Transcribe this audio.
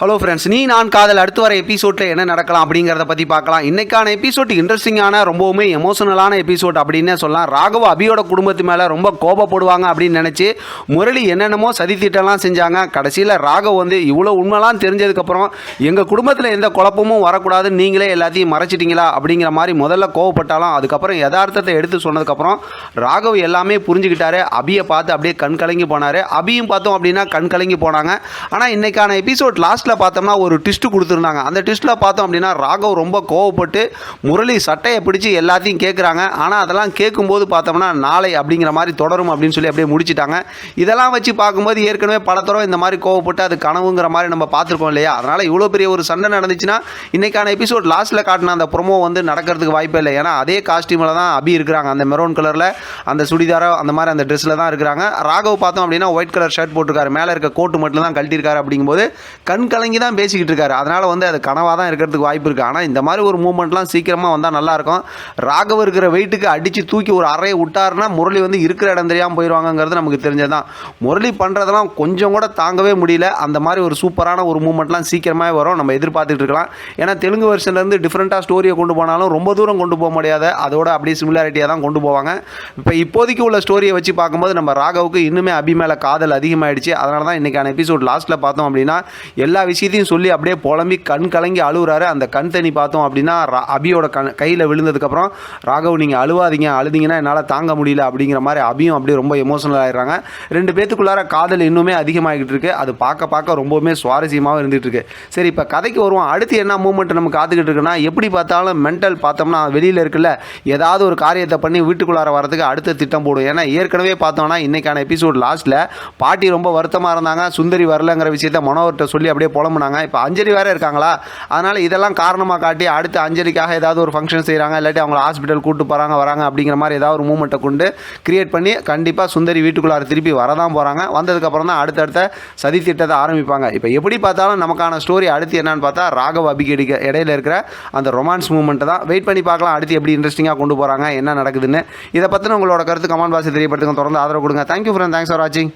Hello friends நீ நான் காதல் அடுத்து வர எபிசோடில் என்ன நடக்கலாம் அப்படிங்கிறத பற்றி பார்க்கலாம். இன்னைக்கான எபிசோட் இன்ட்ரெஸ்டிங்கான ரொம்பவுமே எமோஷனலான எபிசோட் அப்படின்னு சொல்லலாம். ராகவ அபியோட குடும்பத்து மேலே ரொம்ப கோபப்படுவாங்க அப்படின்னு நினச்சி முரளி என்னென்னமோ சதி திட்டம்லாம் செஞ்சாங்க. கடைசியில் ராகவ் வந்து இவ்வளோ உண்மைலாம் தெரிஞ்சதுக்கப்புறம் எங்கள் குடும்பத்தில் எந்த குழப்பமும் வரக்கூடாதுன்னு நீங்களே எல்லாத்தையும் மறைச்சிட்டீங்களா? அப்படிங்கிற மாதிரி முதல்ல கோவப்பட்டாலும். அதுக்கப்புறம் யதார்த்தத்தை எடுத்து சொன்னதுக்கப்புறம் ராகவ் எல்லாமே புரிஞ்சுக்கிட்டாரு. அபியை பார்த்து அப்படியே கண் கலங்கி போனார். அபியும் பார்த்தோம் அப்படின்னா கண் கலங்கி போனாங்க. ஆனால் இன்னைக்கான எபிசோட் லாஸ்ட்டில் பார்த்தோம்னா ஒரு ட்விஸ்ட் கொடுத்துருந்தாங்க. அந்த ட்விஸ்ட்டில் பார்த்தோம் அப்படின்னா ராகவ் ரொம்ப கோவப்பட்டு முரளி சட்டையை பிடிச்சி எல்லாத்தையும் கேட்குறாங்க ஆனால் அதெல்லாம் கேட்கும்போது பார்த்தோம்னா நாளை அப்படிங்கிற மாதிரி தொடரும் அப்படின்னு சொல்லி அப்படியே முடிச்சிட்டாங்க. இதெல்லாம் வச்சு பார்க்கும்போது ஏற்கனவே பல தரம் இந்த மாதிரி கோவப்பட்டு அது கனவுங்கிற மாதிரி நம்ம பார்த்துருக்கோம் இல்லையா? அதனால் இவ்வளோ பெரிய ஒரு சண்டை நடந்துச்சுன்னா இன்றைக்கான எபிசோட் லாஸ்ட்டில் காட்டின அந்த ப்ரொமோ வந்து நடக்கிறதுக்கு வாய்ப்பே இல்லை. ஏன்னா அதே காஸ்டியூமில் தான் அபி இருக்கிறாங்க. அந்த மெரூன் கலரில் அந்த சுடிதாரோ அந்த மாதிரி அந்த ட்ரெஸ்ஸில் தான் இருக்கிறாங்க. ராகவ் பார்த்தோம் அப்படின்னா ஒயிட் கலர் ஷர்ட் போட்டிருக்காரு. மேலே இருக்க கோட்டு மட்டும் தான் கழட்டியிருக்காரு அப்படிங்கும்போது கண் கலங்கி தான் பேசிக்கிட்டு இருக்காரு. அதனால் வந்து அது கனவாக தான் இருக்கிறதுக்கு வாய்ப்பு இருக்குது ஆனால் இந்த மாதிரி ஒரு மூமெண்ட்லாம் சீக்கிரமாக வந்தால் நல்லாயிருக்கும் ராகவ் இருக்கிற வெயிட்டுக்கு அடித்து தூக்கி ஒரு அறையை விட்டாருன்னா முரளி வந்து இருக்கிற இடம் தெரியாமல் போயிடுவாங்கங்கிறது நமக்கு தெரிஞ்சது தான் முரளி பண்ணுறதெல்லாம் கொஞ்சம் கூட தாங்கவே முடியல. அந்த மாதிரி ஒரு சூப்பரான ஒரு மூமெண்ட்லாம் சீக்கிரமாகவே வரும். நம்ம எதிர்பார்த்துட்டு இருக்கலாம். ஏன்னா தெலுங்கு வருஷன்லேருந்து டிஃப்ரெண்ட்டாக ஸ்டோரியை கொண்டு போனாலும் ரொம்ப தூரம் கொண்டு போக முடியாத அதோட அப்படியே சிமிலாரிட்டியாக தான் கொண்டு போவாங்க. இப்போ இப்போதைக்கு உள்ள ஸ்டோரியை வச்சு பார்க்கும்போது நம்ம ராகவுக்கு இன்னுமே அபி மேலே காதல் அதிகமாகிடுச்சு அதனால தான் இன்றைக்கான எபிசோட் லாஸ்ட்டில் பார்த்தோம் அப்படின்னா எல்லா எல்லா விஷயத்தையும் சொல்லி அப்படியே புலம்பி கண் கலங்கி அழுகுறாரு அந்த கண் தண்ணி பார்த்தோம் அப்படின்னா ரா- அபியோட கண் கையில் விழுந்ததுக்கப்புறம் ராகவ் நீங்கள் அழுவாதீங்க அழுதீங்கன்னா என்னால் தாங்க முடியல அப்படிங்கிற மாதிரி அபியும் அப்படியே ரொம்ப எமோஷனல் ஆகிடுறாங்க ரெண்டு பேத்துக்குள்ளார காதல் இன்னுமே அதிகமாகிட்டு இருக்கு. அது பார்க்க பார்க்க ரொம்பவுமே சுவாரஸ்யமாகவும் இருந்துகிட்டு இருக்கு. சரி இப்போ கதைக்கு வருவோம். அடுத்து என்ன மூமெண்ட் நம்ம காத்துக்கிட்டு இருக்குன்னா எப்படி பார்த்தாலும் மென்டல் பார்த்தோம்னா வெளியில் இருக்குல்ல ஏதாவது ஒரு காரியத்தை பண்ணி வீட்டுக்குள்ளார வரதுக்கு அடுத்த திட்டம் போடும். ஏன்னா ஏற்கனவே பார்த்தோம்னா இன்னைக்கான எபிசோட் லாஸ்ட்டில் பாட்டி ரொம்ப வருத்தமாக இருந்தாங்க. சுந்தரி வரலங்கிற விஷயத்த மனோவர்கிட்ட சொல்லி அப்படியே புலம்புனாங்க. இப்போ அஞ்சலி வேறு இருக்காங்களா? அதனால் இதெல்லாம் காரணமாக காட்டி அடுத்து அஞ்சலிக்காக ஏதாவது ஒரு ஃபங்க்ஷன் செய்கிறாங்க இல்லாட்டி அவங்கள ஹாஸ்பிட்டல் கூட்டு போகிறாங்க வராங்க அப்படிங்கிற மாதிரி ஏதாவது ஒரு மூமெண்ட்டை கொண்டு கிரியேட் பண்ணி கண்டிப்பாக சுந்தரி வீட்டுக்குள்ளார திருப்பி வரதான் போகிறாங்க வந்ததுக்கப்புறம் தான் அடுத்தடுத்த சதி திட்டத்தை ஆரம்பிப்பாங்க. இப்போ எப்படி பார்த்தாலும் நமக்கான ஸ்டோரி அடுத்து என்னன்னு பார்த்தா ராகவ் அபிகேடிக்கு இடையில இருக்கிற அந்த ரொமான்ஸ் மூமெண்ட்டை தான். வெயிட் பண்ணி பார்க்கலாம் அடுத்து எப்படி இன்ட்ரெஸ்டிங்காக கொண்டு போகிறாங்க என்ன நடக்குதுன்னு. இதை பற்றின உங்களோட கருத்து கமெண்ட் பாக்ஸ் தெரியப்படுத்துங்க. தொடர்ந்து ஆதரவு கொடுங்க. தேங்க்யூ ஃப்ரெண்ட் தேங்க்ஸ் ஃபார் வாட்சிங்